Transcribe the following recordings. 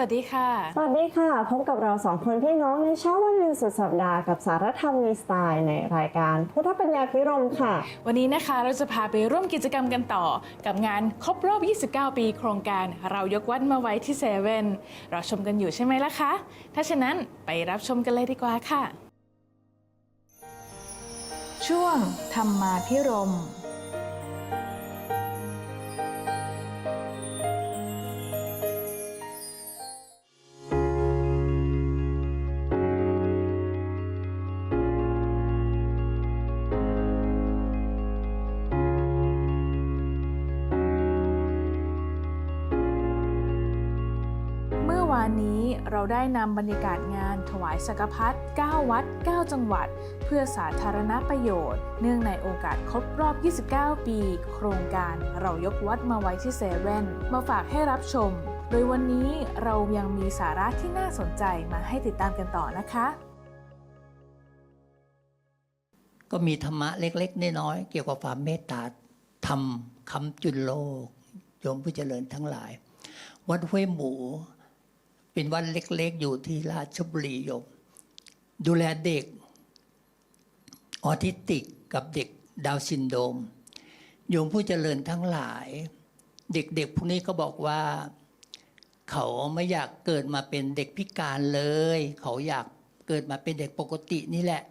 วัสดีค่ะ สวัสดีค่ะ พบกับเราสองคนพี่น้องในเช้าวันหยุดสุดสัปดาห์กับสารธรรมมีสไตล์ในรายการพุทธปัญญาพิรมค่ะ วันนี้นะคะเราจะพาไปร่วมกิจกรรมกันต่อ กับงานครบรอบ 29 ปีโครงการเรายกวัดมาไว้ที่เซเว่นเราชมกันอยู่ใช่ไหมล่ะคะ ถ้าฉะนั้นไปรับชมกันเลยดีกว่าค่ะ ช่วงธรรมาพิรมเเราได้นำบรรยากาศงานถวายสักพัด9 วัด 9 จังหวัด เพื่อสาธารณประโยชน์ เนื่องในโอกาสครบรอบ 29 ปี โครงการเรายกวัดมาไว้ที่เซเว่นมาฝากให้รับชม โดยวันนี้เรายังมีสาระที่น่าสนใจมาให้ติดตามกันต่อนะคะ ก็มีธรรมะเล็กๆน้อยๆเกี่ยวกับความเมตตาทำคำจุนโลกโยมผู้เจริญทั้งหลาย วัดห้วยหมู เป็นวัดเล็กๆ อยู่ที่ราชบุรีโยม ดูแลเด็กออทิสติกกับเด็กดาวซินโดม โยมผู้เจริญทั้งหลาย เด็กๆพวกนี้ก็บอกว่า เขาไม่อยากเกิดมาเป็นเด็กพิการเลย เขาอยากเกิดมาเป็นเด็กปกตินี่แหละ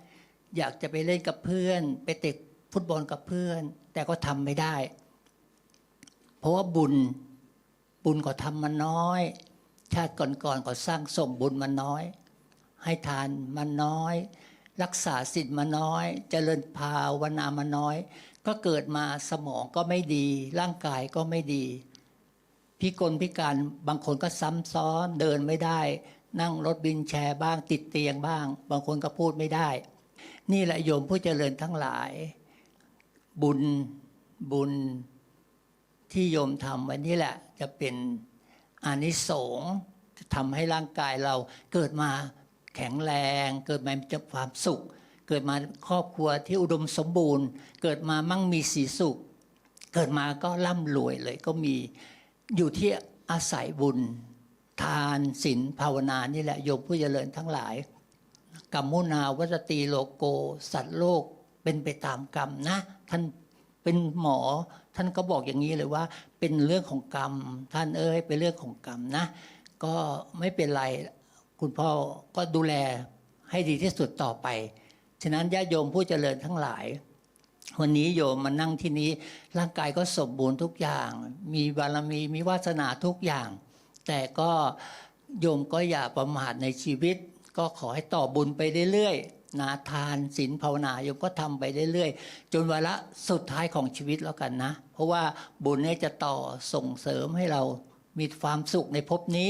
อยากจะไปเล่นกับเพื่อน ไปเตะฟุตบอลกับเพื่อน แต่ก็ทำไม่ได้ เพราะว่าบุญบุญก็ทำมาน้อย ชาติก่อนๆก็สร้างสมบุญมาน้อย ให้ทานมาน้อย รักษาศีลมาน้อย เจริญภาวนามาน้อย ก็เกิดมาสมองก็ไม่ดี ร่างกายก็ไม่ดี พิกลพิการบางคนก็ซ้ำซ้อนเดินไม่ได้ นั่งรถบินแชร์บ้างติดเตียงบ้าง บางคนก็พูดไม่ได้ นี่แหละโยมผู้เจริญทั้งหลาย บุญบุญที่โยมทำวันนี้แหละจะเป็น อานิสงส์จะทำให้ร่างกายเราเกิดมาแข็งแรง เกิดมามีความสุข เกิดมาครอบครัวที่อุดมสมบูรณ์ เกิดมามั่งมีสีสุข เกิดมาก็ร่ำรวยเลยก็มีอยู่ที่อาศัยบุญ ทานศีลภาวนานี่แหละโยมผู้เจริญทั้งหลายกรรมุนาวัตตีโลโก สัตว์โลกเป็นไปตามกรรมนะ ท่าน เป็นหมอท่านก็บอกอย่างนี้เลยว่า เป็นเรื่องของกรรม ท่านเอ้ยเป็นเรื่องของกรรมนะ ก็ไม่เป็นไรคุณพ่อก็ดูแลให้ดีที่สุดต่อไป ฉะนั้นญาติโยมผู้เจริญทั้งหลาย วันนี้โยมมานั่งที่นี้ร่างกายก็สมบูรณ์ทุกอย่าง มีบารมีมีวาสนาทุกอย่าง แต่ก็โยมก็อย่าประมาทในชีวิต ก็ขอให้ต่อบุญไปเรื่อยๆ นาทานศีลภาวนาโยมก็ทำไปเรื่อยๆ จนวาระสุดท้ายของชีวิตแล้วกันนะ เพราะว่าบุญเนี่ยจะต่อส่งเสริมให้เรามีความสุขในภพนี้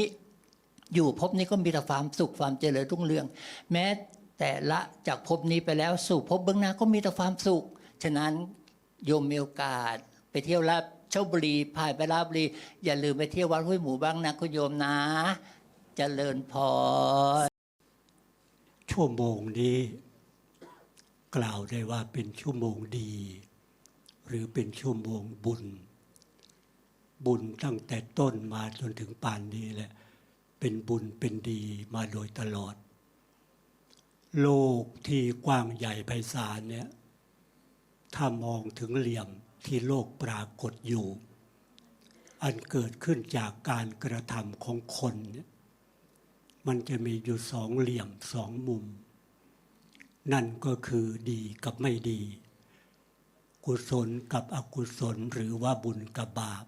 อยู่ภพนี้ก็มีแต่ความสุขความเจริญรุ่งเรือง แม้แต่ละจากภพนี้ไปแล้วสู่ภพเบื้องหน้าก็มีแต่ความสุข ฉะนั้นโยมมีโอกาสไปเที่ยวลาดเช่าบุรีผ่านไปลาดบุรี อย่าลืมไปเที่ยววัดห้วยหมูบ้างนะคุณโยมนะเจริญพร ชั่วโมงนี้ กล่าวได้ว่าเป็นชั่วโมงดี หรือเป็นชั่วโมงบุญ บุญตั้งแต่ต้นมาจนถึงป่านนี้แหละ เป็นบุญเป็นดีมาโดยตลอด โลกที่กว้างใหญ่ไพศาลเนี่ยถ้ามองถึงเหลี่ยมที่โลกปรากฏอยู่ อันเกิดขึ้นจากการกระทำของคนเนี่ย มันจะมีอยู่สองเหลี่ยมสองมุม นั่นก็คือดีกับไม่ดี กุศลกับอกุศลหรือว่าบุญกับบาป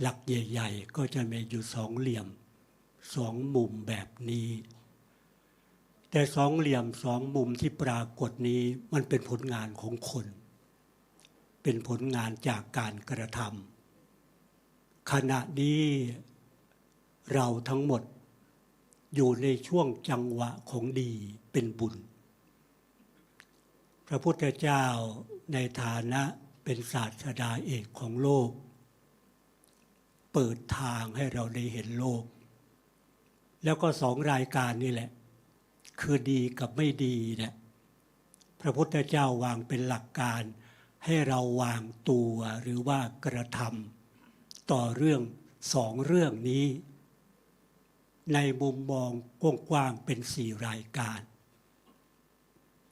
หลักใหญ่ ๆ ก็จะมีอยู่สองเหลี่ยมสองมุมแบบนี้ แต่สองเหลี่ยมสองมุมที่ปรากฏนี้มันเป็นผลงานของคน เป็นผลงานจากการกระทำขณะนี้เราทั้งหมด อยู่ในช่วงจังหวะของดีเป็นบุญ พระพุทธเจ้าในฐานะเป็นศาสดาเอกของโลก เปิดทางให้เราได้เห็นโลก แล้วก็สองรายการนี่แหละ คือดีกับไม่ดีเนี่ยพระพุทธเจ้าวางเป็นหลักการ ให้เราวางตัวหรือว่ากระทำต่อเรื่องสองเรื่องนี้ ในมุมมองกว้างๆเป็นสี่รายการ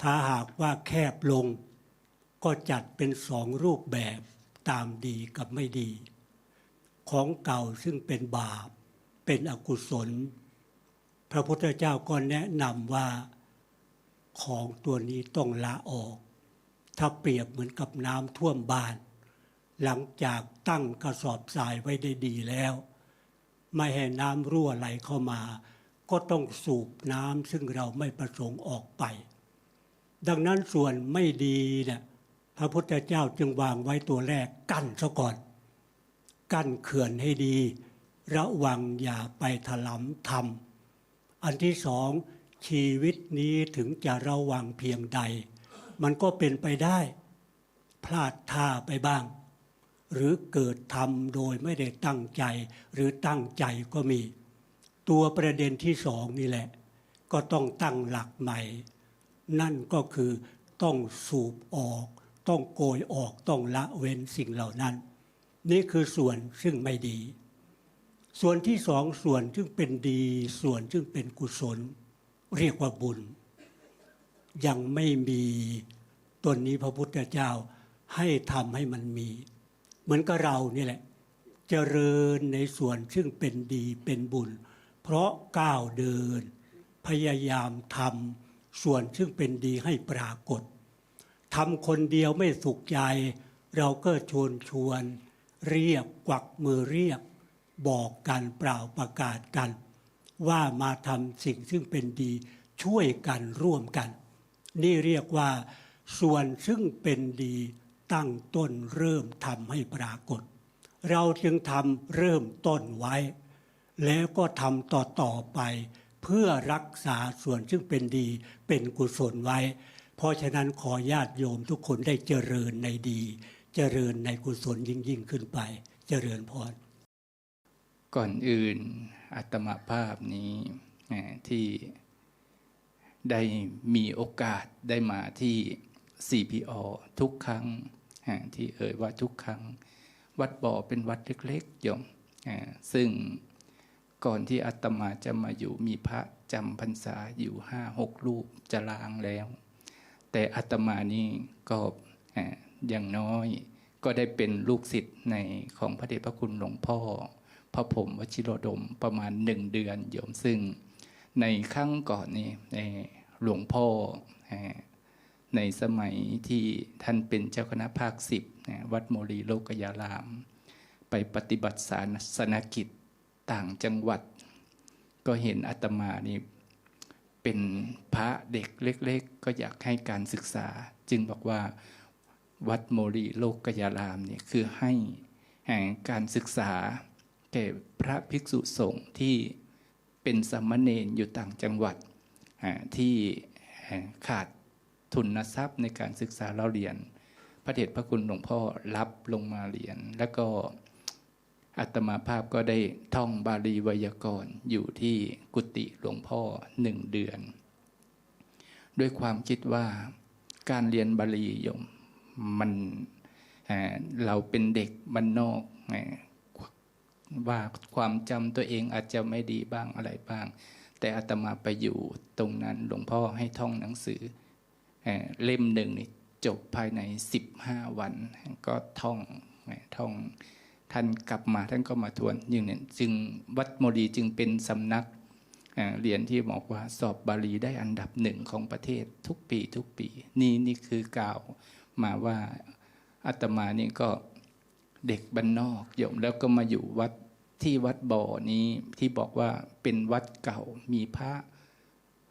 ถ้าหากว่าแคบลงก็จัดเป็นสองรูปแบบตามดีกับไม่ดี ของเก่าซึ่งเป็นบาป เป็นอกุศล พระพุทธเจ้าก็แนะนำว่าของตัวนี้ต้องละออก ถ้าเปรียบเหมือนกับน้ำท่วมบ้าน หลังจากตั้งกระสอบทรายไว้ได้ดีแล้ว ไม่ให้น้ำรั่วไหลเข้ามา ก็ต้องสูบน้ำซึ่งเราไม่ประสงค์ออกไป ดังนั้นส่วนไม่ดีเนี่ยพระพุทธเจ้าจึงวางไว้ตัวแรกกั้นซะก่อน กั้นเขื่อนให้ดี ระวังอย่าไปถลำทำอันที่สองชีวิตนี้ถึงจะระวังเพียงใด มันก็เป็นไปได้ พลาดท่าไปบ้าง หรือเกิดทำโดยไม่ได้ตั้งใจหรือตั้งใจก็มี ตัวประเด็นที่สองนี่แหละ ก็ต้องตั้งหลักใหม่ นั่นก็คือต้องสูบออก ต้องโกยออกต้องละเว้นสิ่งเหล่านั้น นี่คือส่วนซึ่งไม่ดี ส่วนที่สองส่วนซึ่งเป็นดี ส่วนซึ่งเป็นกุศล เรียกว่าบุญ ยังไม่มีตัวนี้พระพุทธเจ้าให้ทำให้มันมี เหมือนกับเรานี่แหละเจริญในส่วนซึ่งเป็นดีเป็นบุญ เพราะก้าวเดิน พยายามทำส่วนซึ่งเป็นดีให้ปรากฏทำคนเดียวไม่สุขใจ เราก็ชวนชวน เรียกกวักมือเรียก บอกกันเปล่าประกาศกัน ว่ามาทำสิ่งซึ่งเป็นดีช่วยกันร่วมกัน นี่เรียกว่า ส่วนซึ่งเป็นดี ตั้งต้นเริ่มทำให้ปรากฏ เราจึงทำเริ่มต้นไว้ แล้วก็ทำต่อต่อไป เพื่อรักษาส่วนซึ่งเป็นดีเป็นกุศลไว้ เพราะฉะนั้นขอญาติโยมทุกคนได้เจริญในดี เจริญในกุศลยิ่งยิ่งขึ้นไป เจริญพรก่อนอื่นอัตมาภาพนี้ที่ได้มีโอกาสได้มาที่ CPO ทุกครั้ง ที่เอ่ยว่าทุกครั้ง วัดบ่อเป็นวัดเล็กๆโยมซึ่งก่อนที่อาตมาจะมาอยู่มีพระจำพรรษาอยู่ห้าหกรูปจะลางแล้ว แต่อาตมานี่ก็อย่างน้อยก็ได้เป็นลูกศิษย์ในของพระเดชพระคุณหลวงพ่อ พระผมวชิโรดมประมาณหนึ่งเดือนโยมซึ่งในครั้งก่อนนี้ในหลวงพ่อ ในสมัยที่ท่านเป็นเจ้าคณะภาคสิบวัดโมลีโลกยาราม ไปปฏิบัติศาสนกิจต่างจังหวัด ก็เห็นอาตมานี่เป็นพระเด็กเล็ก ๆ ก็อยากให้การศึกษา จึงบอกว่าวัดโมลีโลกยารามเนี่ยคือให้แห่งการศึกษาแก่พระภิกษุสงฆ์ที่เป็นสามเณรอยู่ต่างจังหวัดที่ขาด ทุนทรัพย์ในการศึกษาเราเรียน พระเดชพระคุณหลวงพ่อรับลงมาเรียน แล้วก็อัตมาภาพก็ได้ท่องบาลีไวยากรณ์อยู่ที่กุฏิหลวงพ่อหนึ่งเดือน ด้วยความคิดว่าการเรียนบาลียมมันเราเป็นเด็กบ้านนอกว่าความจำตัวเองอาจจะไม่ดีบ้างอะไรบ้าง แต่อาตมาไปอยู่ตรงนั้นหลวงพ่อให้ท่องหนังสือ เล่มหนึ่งนี่จบภายใน 15 วัน ก็ท่องท่องท่านกลับมาท่านก็มาทวนอย่างนี้จึงวัดโมดีจึงเป็นสำนักเเรียนที่บอกว่าสอบบาลีได้อันดับหนึ่งของประเทศทุกปีทุกปี นี่นี่คือกล่าวมาว่าอาตมานี่ก็เด็กบ้านนอกโยมแล้วก็มาอยู่วัดที่วัดบ่อนี้ที่บอกว่าเป็นวัดเก่ามีพระ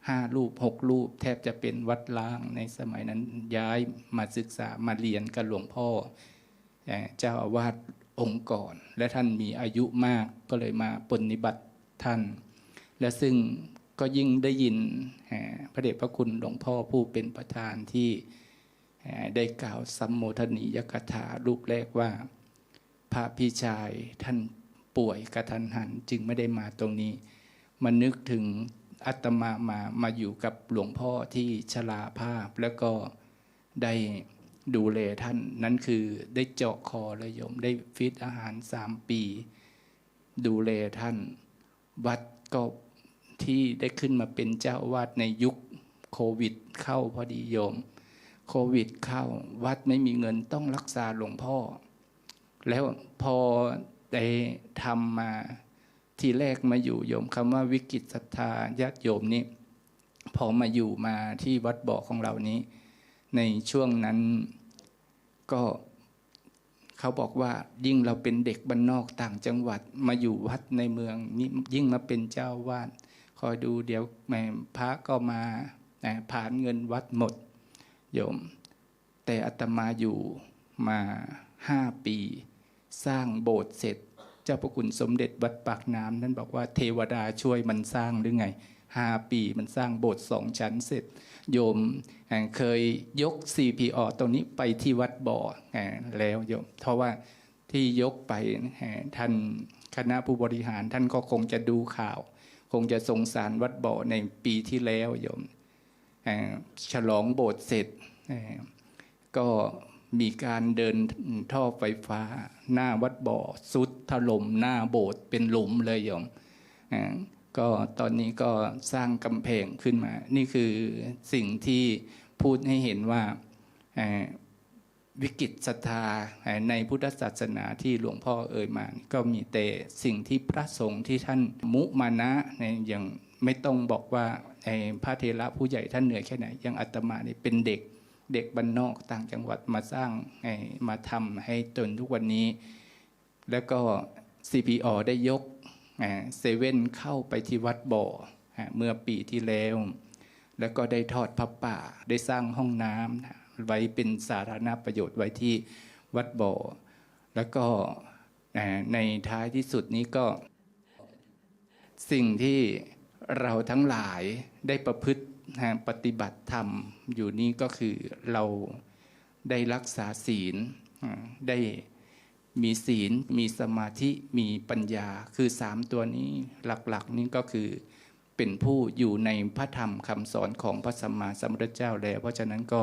ห้ารูปหกรูป แทบจะเป็นวัดล้างในสมัยนั้นย้ายมาศึกษามาเรียนกับหลวงพ่อ เจ้าอาวาสองค์ก่อน และท่านมีอายุมากก็เลยมาปฏิบัติท่าน และซึ่งก็ยิ่งได้ยินพระเดชพระคุณหลวงพ่อผู้เป็นประธานที่ได้กล่าวสัมโมทนียกถารูปแรกว่า พระพี่ชายท่านป่วยกระทันหันจึงไม่ได้มาตรงนี้มานึกถึง อาตมามามาอยู่กับหลวงพ่อที่ชราภาพ แล้วก็ได้ดูแลท่านนั่นคือได้เจาะคอเลยโยม ได้ฟิตอาหารสามปี ดูแลท่าน วัดก็ที่ได้ขึ้นมาเป็นเจ้าอาวาดในยุคโควิด เข้าพอดีโยม โควิดเข้าวัดไม่มีเงินต้องรักษาหลวงพ่อ แล้วพอได้ทำมา ทีแรกมาอยู่โยมคำว่าวิกฤตศรัทธาญาติโยมนี่พอมาอยู่มาที่วัดบ่อของเรานี้ ในช่วงนั้นก็เขาบอกว่ายิ่งเราเป็นเด็กบ้านนอกต่างจังหวัดมาอยู่วัดในเมืองนี่ยิ่งมาเป็นเจ้าวาดคอยดูเดี๋ยวแม่พระก็มาผ่านเงินวัดหมดโยม แต่อาตมาอยู่มาห้าปี สร้างโบสถ์เสร็จ เจ้าพระคุณสมเด็จวัดปากน้ำท่านบอกว่าเทวดาช่วยมันสร้างหรือไงห้าปีมันสร้างโบสถ์สองชั้นเสร็จ โยมเอ่อเคยยก CPO ตรงนี้ไปที่วัดบ่อเอ่อแล้วโยม เพราะว่าที่ยกไปเอ่อท่านคณะผู้บริหารท่านก็คงจะดูข่าว คงจะสงสารวัดบ่อในปีที่แล้วโยมเอ่อฉลองโบสถ์เสร็จเอ่อก็ มีการเดินท่อไฟฟ้า หน้าวัดบ่อสุดถล่มหน้าโบสถ์เป็นหลุมเลยโยมอ่าก็ตอนนี้ก็สร้างกำแพงขึ้นมา นี่คือสิ่งที่พูดให้เห็นว่าวิกฤตศรัทธาในพุทธศาสนาที่หลวงพ่อเอ่ยมา ก็มีแต่สิ่งที่พระสงฆ์ที่ท่านมุมานะในอย่างไม่ต้องบอกว่าพระเทระผู้ใหญ่ท่านเหนื่อยแค่ไหนยังอาตมาเนี่เป็นเด็ก เด็กบ้านนอกต่างจังหวัดมาสร้างมาทำให้จนทุกวันนี้ แล้วก็ CPO ได้ยกเซเว่นเข้าไปที่วัดบ่อเมื่อปีที่แล้ว แล้วก็ได้ทอดพระป่าได้สร้างห้องน้ำไว้เป็นสาธารณประโยชน์ไว้ที่วัดบ่อ แล้วก็ในท้ายที่สุดนี้ก็สิ่งที่ เราทั้งหลายได้ประพฤติปฏิบัติธรรมอยู่นี้ก็คือเราได้รักษาศีลได้มีศีล มีสมาธิมีปัญญาคือสามตัวนี้หลักๆนี่ก็คือเป็นผู้อยู่ในพระธรรมคำสอนของพระสัมมาสัมพุทธเจ้าแล้ว เพราะฉะนั้นก็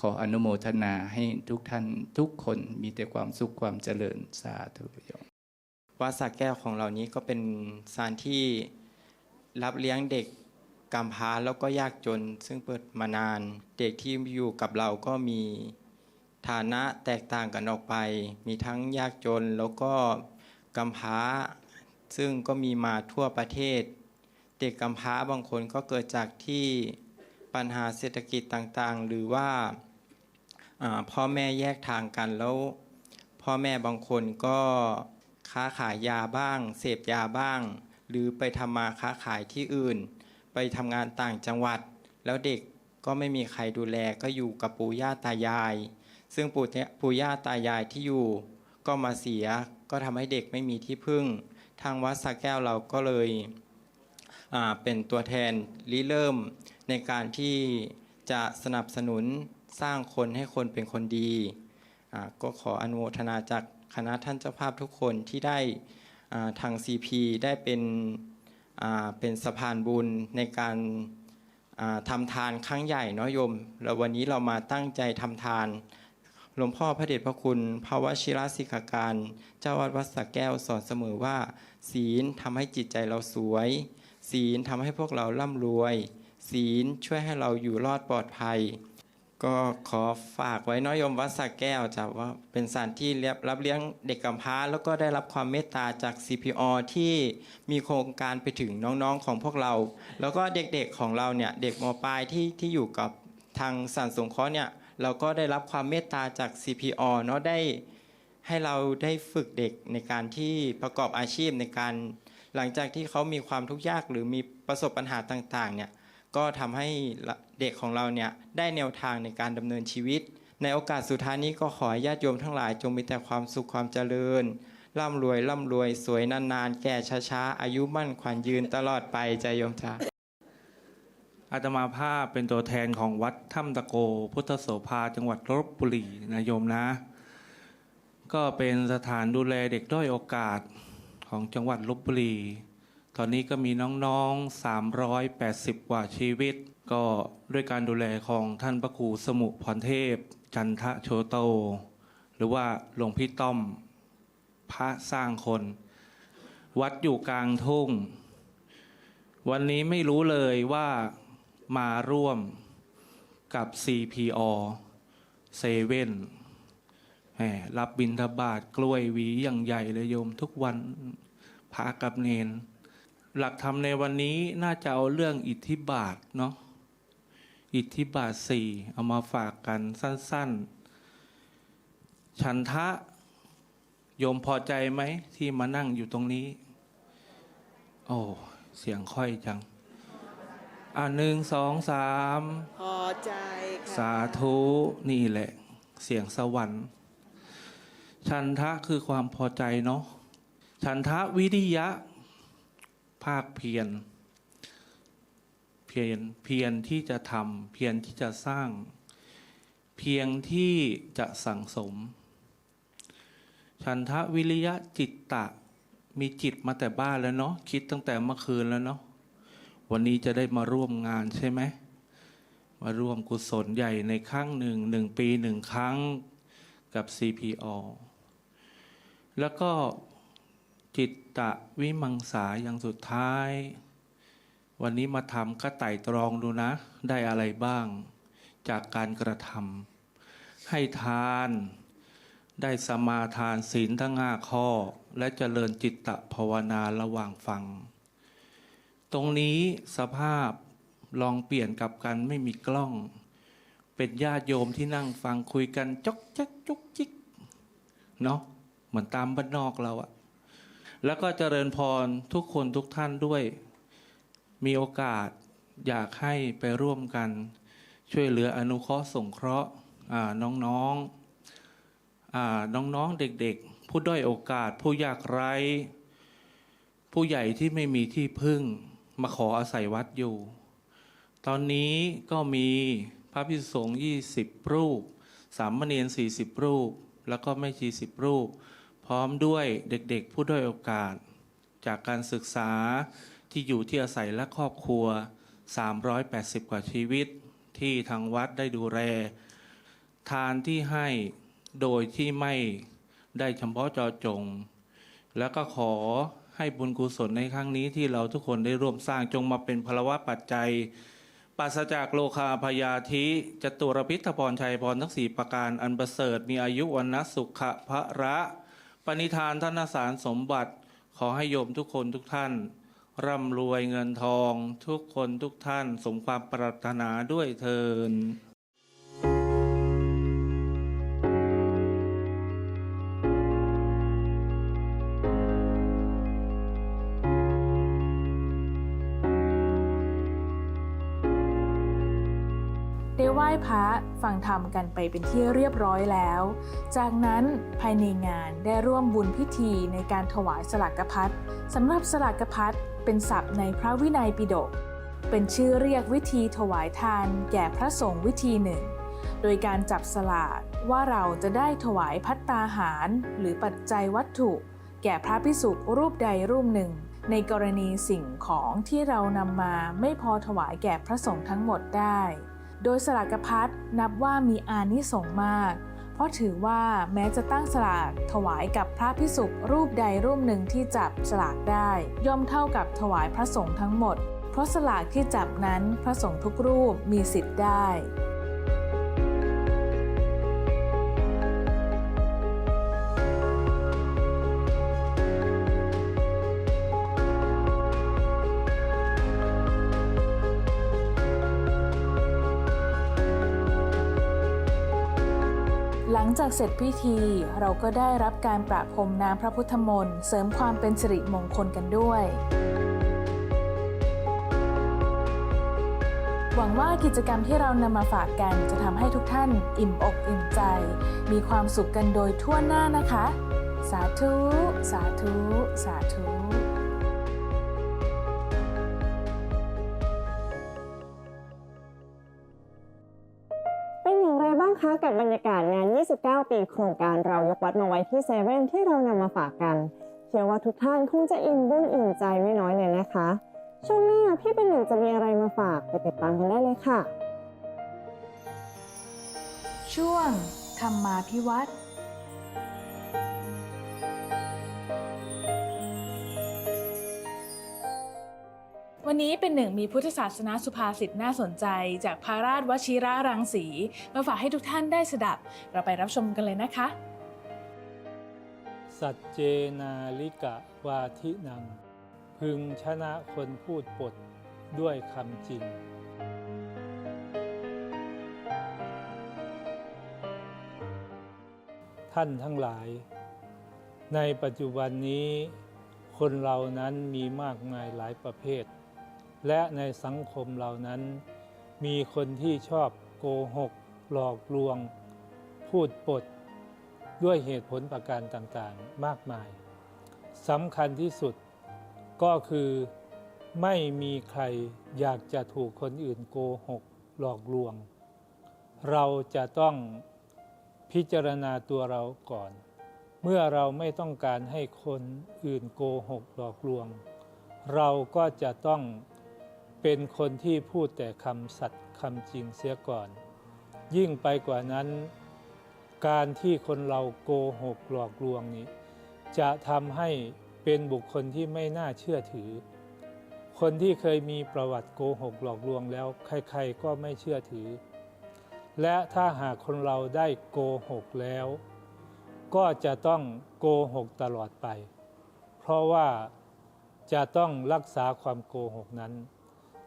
ขออนุโมทนาให้ทุกท่านทุกคนมีแต่ความสุขความเจริญสาธุโยมวัดสระแก้วของเรานี้ก็เป็นสถานที่ รับเลี้ยงเด็กกำพร้าแล้วก็ยากจน ซึ่งเปิดมานาน เด็กที่อยู่กับเราก็มีฐานะแตกต่างกันออกไป มีทั้งยากจนแล้วก็กำพร้า ซึ่งก็มีมาทั่วประเทศ เด็กกำพร้าบางคนก็เกิดจากที่ปัญหาเศรษฐกิจต่างๆ หรือว่าพ่อแม่แยกทางกันแล้ว พ่อแม่บางคนก็ค้าขายยาบ้าง เสพยาบ้าง หรือไปทำมาค้าขายที่อื่น ไปทำงานต่างจังหวัด แล้วเด็กก็ไม่มีใครดูแลก็อยู่กับปู่ย่าตายาย ซึ่งปู่ยปู่ย่าตายายที่อยู่ ก็มาเสียก็ทำให้เด็กไม่มีที่พึ่ง ทางวัดสระแก้วเราก็เลยเป็นตัวแทนริเริ่มในการที่จะสนับสนุนสร้างคนให้คนเป็นคนดี ก็ขออนุโมทนาจากคณะท่านเจ้าภาพทุกคนที่ได้ ทาง CP ได้เป็นเป็นสะพานบุญในการอ่าทำทานครั้งใหญ่เนาะโยม แล้ววันนี้เรามาตั้งใจทำทาน หลวงพ่อพระเดชพระคุณภาวชิรสิขาการ เจ้าวัดวัดสะแก้วสอนเสมอว่า ศีลทำให้จิตใจเราสวย ศีลทำให้พวกเราร่ำรวย ศีลช่วยให้เราอยู่รอดปลอดภัย ก็ขอฝากไว้น้อยโยมวัดสระแก้วจะว่าเป็นสถานที่รับรับเลี้ยงเด็กกำพร้า แล้วก็ได้รับความเมตตาจาก CPO ที่มีโครงการไปถึงน้องๆของพวกเรา แล้วก็เด็กๆของเราเนี่ยเด็กมปลายที่ที่อยู่กับทางสารสงเคราะห์เนี่ยเราก็ได้รับความเมตตาจาก CPO เนาะได้ให้เราได้ฝึกเด็กในการที่ประกอบอาชีพในการ หลังจากที่เขามีความทุกข์ยากหรือมีประสบปัญหาต่างๆเนี่ย ก็ทำให้เด็กของเราเนี่ยได้แนวทางในการดำเนินชีวิต ในโอกาสสุดท้ายนี้ก็ขอให้ญาติโยมทั้งหลายจงมีแต่ความสุขความเจริญร่ำรวยร่ำรวยสวยนานๆ แก่ช้าๆ อายุมั่นขวัญยืนตลอดไปใจโยมจ้าอาตมาภาพเป็นตัวแทนของวัดถ้ำตะโก พุทธโสภาจังหวัดลบบุรีนะโยมนะ ก็เป็นสถานดูแลเด็กด้อยโอกาสของจังหวัดลบบุรี ตอนนี้ก็มีน้องๆ 380 กว่าชีวิต ก็ด้วยการดูแลของท่านพระครูสมุพรเทพ จันทะโชโต หรือว่าหลวงพี่ต้อม พระสร้างคน วัดอยู่กลางทุ่ง วันนี้ไม่รู้เลยว่ามาร่วมกับ CPO เซเว่นแหมรับบินทบาทกล้วยหวีอย่างใหญ่เลยโยมทุกวันพระกับเนน หลักธรรมในวันนี้น่าจะเอาเรื่องอิทธิบาทเนาะอิทธิบาทสี่เอามาฝากกันสั้น ๆ ฉันทะโยมพอใจไหมที่มานั่งอยู่ตรงนี้ โอ้เสียงค่อยจัง อ่าหนึ่งสองสามพอใจค่ะสาธุนี่แหละ เสียงสวรรค์ ฉันทะคือความพอใจเนาะฉันทะวิริยะภาคเพียรเพียรเพียรที่จะทำเพียรที่จะสร้าง เพียงที่จะสั่งสม ฉันทะวิริยะจิตตะมีจิตมาแต่บ้านแล้วเนาะคิดตั้งแต่เมื่อคืนแล้วเนาะวันนี้จะได้มาร่วมงานใช่ไหมมาร่วมกุศลใหญ่ในครั้งหนึ่งหนึ่งปีหนึ่งครั้งกับ CPO แล้วก็ จิตตะวิมังสาอย่างสุดท้าย วันนี้มาทำก็ไต่ตรองดูนะ ได้อะไรบ้าง จากการกระทำให้ทาน ได้สมาทานศีลทั้งห้าข้อ และเจริญจิตตภาวนาระหว่างฟัง ตรงนี้สภาพลองเปลี่ยนกับกันไม่มีกล้อง เป็นญาติโยมที่นั่งฟังคุยกันจกจักจุกจิกเนาะเหมือนตามบ้านนอกเราอะ แล้วก็เจริญพรทุกคนทุกท่านด้วย มีโอกาสอยากให้ไปร่วมกัน ช่วยเหลืออนุเคราะห์สงเคราะห์น้องๆน้องๆเด็กๆ ผู้ด้อยโอกาสผู้ยากไร้ ผู้ใหญ่ที่ไม่มีที่พึ่งมาขออาศัยวัดอยู่ ตอนนี้ก็มีพระพิสุสงฆ์ยี่สิบรูป สามเณรสี่สิบรูป แล้วก็ไม่ชีสิบรูป พร้อมด้วยเด็กๆ ผู้ด้อยโอกาส จากการศึกษาที่อยู่ที่อาศัยและครอบครัว 380 กว่าชีวิต ที่ทางวัดได้ดูแล ทานที่ให้โดยที่ไม่ได้เฉพาะจอจง แล้วก็ขอให้บุญกุศลในครั้งนี้ที่เราทุกคนได้ร่วมสร้างจงมาเป็นพลวะปัจจัยปราศจากโลคาพยาธิจตุรพิทพรชัยพรทั้งสี่ประการอันประเสริฐมีอายุวันนสุขะพระ ปณิธานธนสารสมบัติขอให้โยมทุกคนทุกท่าน ร่ำรวยเงินทอง ทุกคนทุกท่าน สมความปรารถนาด้วยเทิน ฟังธรรมกันไปเป็นที่เรียบร้อยแล้ว จากนั้นภายในงานได้ร่วมบุญพิธีในการถวายสลากพัดสำหรับสลากพัดเป็นศัพท์ในพระวินัยปิฎกเป็นชื่อเรียกวิธีถวายทานแก่พระสงฆ์วิธีหนึ่ง โดยการจับสลากว่าเราจะได้ถวายพัตตาหาร หรือปัจจัยวัตถุ แก่พระพิสุรูปใดรูปหนึ่ง ในกรณีสิ่งของที่เรานำมาไม่พอถวายแก่พระสงฆ์ทั้งหมดได้ โดยสลากพัดนับว่ามีอานิสงส์มาก เพราะถือว่าแม้จะตั้งสลากถวายกับพระพิสุรูปใดรูปหนึ่งที่จับสลากได้ ย่อมเท่ากับถวายพระสงฆ์ทั้งหมด เพราะสลากที่จับนั้นพระสงฆ์ทุกรูปมีสิทธิ์ได้ ลังจากเสร็จพิธีเราก็ได้รับการประพรมน้ำพระพุทธมนต์เสริมความเป็นสิริมงคลกันด้วย หวังว่ากิจกรรมที่เรานำมาฝากกันจะทำให้ทุกท่านอิ่มอกอิ่มใจ มีความสุขกันโดยทั่วหน้านะคะ สาธุ สาธุ สาธุ 9 ปีโครงการเรายกวัดมาไว้ที่เซเว่นที่เรานำมาฝากกัน เชื่อว่าทุกท่านคงจะอิ่มบุญอิ่มใจไม่น้อยเลยนะคะ ช่วงนี้พี่เป็นหนึ่งจะมีอะไรมาฝากไปติดตามกันได้เลยค่ะ ช่วงธรรมมาพิวัตร นนี้เป็นหนึ่งมีพุทธศาสนาสุภาษิตน่าสนใจ จากพาราชวชิระรังสีมาฝากให้ทุกท่านได้สดับ เราไปรับชมกันเลยนะคะ สัจเจนาลิกะวาทินัง พึงชนะคนพูดปดด้วยคำจริงท่านทั้งหลาย ในปัจจุบันนี้ คนเรานั้นมีมากมายหลายประเภท และในสังคมเหล่านั้น มีคนที่ชอบโกหก หลอกลวง พูดปด ด้วยเหตุผลประการต่างๆ มากมายสำคัญที่สุดก็คือไม่มีใครอยากจะถูกคนอื่นโกหก หลอกลวง เราจะต้องพิจารณาตัวเราก่อน เมื่อเราไม่ต้องการให้คนอื่นโกหกหลอกลวง เราก็จะต้อง เป็นคนที่พูดแต่คำสัตย์คำจริงเสียก่อน ยิ่งไปกว่านั้น การที่คนเราโกหกหลอกลวงนี้ จะทำให้เป็นบุคคลที่ไม่น่าเชื่อถือ คนที่เคยมีประวัติโกหกหลอกลวงแล้ว ใครๆก็ไม่เชื่อถือ และถ้าหากคนเราได้โกหกแล้ว ก็จะต้องโกหกตลอดไป เพราะว่าจะต้องรักษาความโกหกนั้น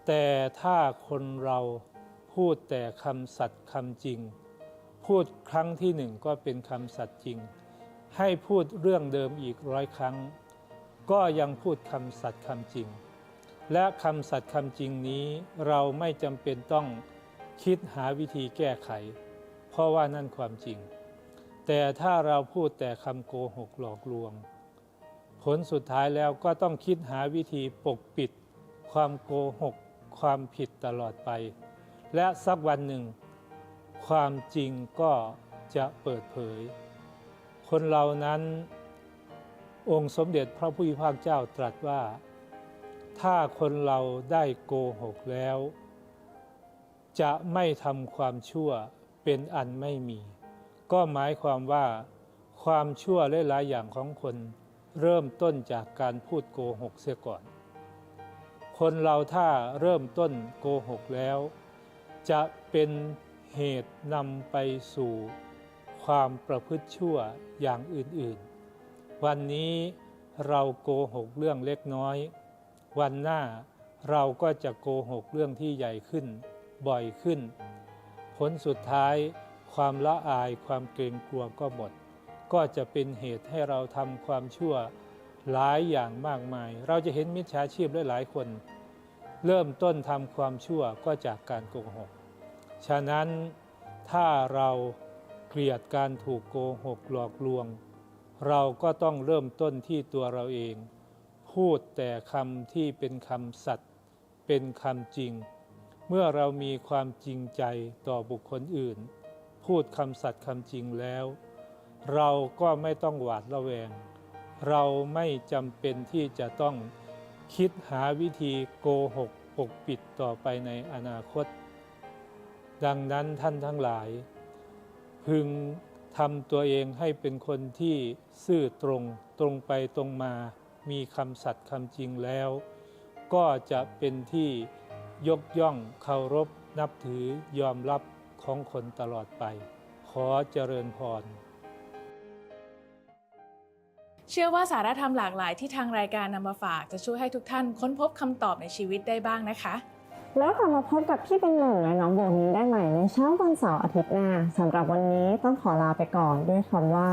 แต่ถ้าคนเราพูดแต่คำสัตย์คำจริง พูดครั้งที่หนึ่งก็เป็นคำสัตย์จริง ให้พูดเรื่องเดิมอีกร้อยครั้ง ก็ยังพูดคำสัตย์คำจริง และคำสัตย์คำจริงนี้เราไม่จำเป็นต้องคิดหาวิธีแก้ไข เพราะว่านั่นความจริง แต่ถ้าเราพูดแต่คำโกหกหลอกลวง ผลสุดท้ายแล้วก็ต้องคิดหาวิธีปกปิดความโกหก ความผิดตลอดไป และสักวันหนึ่ง ความจริงก็จะเปิดเผย คนเหล่านั้น องค์สมเด็จพระผู้มีพระเจ้าตรัสว่า ถ้าคนเราได้โกหกแล้ว จะไม่ทำความชั่วเป็นอันไม่มี ก็หมายความว่า ความชั่วหลายๆอย่างของคน เริ่มต้นจากการพูดโกหกเสียก่อน คนเราถ้าเริ่มต้นโกหกแล้ว จะเป็นเหตุนำไปสู่ความประพฤติชั่วอย่างอื่นๆ วันนี้เราโกหกเรื่องเล็กน้อย วันหน้าเราก็จะโกหกเรื่องที่ใหญ่ขึ้น บ่อยขึ้น ผลสุดท้ายความละอายความเกรงกลัวก็หมด ก็จะเป็นเหตุให้เราทำความชั่วหลายอย่างมากมาย เราจะเห็นมิจฉาชีพหลายๆคน เริ่มต้นทำความชั่วก็จากการโกหก ฉะนั้นถ้าเราเกลียดการถูกโกหกหลอกลวง เราก็ต้องเริ่มต้นที่ตัวเราเอง พูดแต่คำที่เป็นคำสัตย์เป็นคำจริง เมื่อเรามีความจริงใจต่อบุคคลอื่น พูดคำสัตย์คำจริงแล้ว เราก็ไม่ต้องหวาดระแวง เราไม่จำเป็นที่จะต้อง คิดหาวิธีโกหกปกปิดต่อไปในอนาคต ดังนั้นท่านทั้งหลาย พึงทำตัวเองให้เป็นคนที่ซื่อตรงตรงไปตรงมามีคำสัตย์คำจริงแล้ว ก็จะเป็นที่ยกย่องเคารพนับถือยอมรับของคนตลอดไป ขอเจริญพร เชื่อว่าสาระธรรมหลากหลายที่ทางรายการนำมาฝากจะช่วยให้ทุกท่านค้นพบคำตอบในชีวิตได้บ้างนะคะ แล้วกลับมาพบกับพี่เป็นหนึ่งและน้องโบนี้ได้ใหม่ในเช้าวันเสาร์อาทิตย์หน้าสำหรับวันนี้ต้องขอลาไปก่อนด้วยคำว่า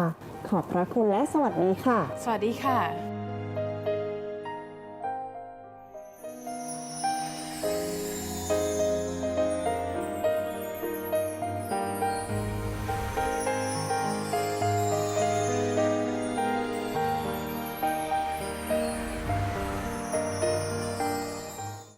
ขอบพระคุณและสวัสดีค่ะ สวัสดีค่ะ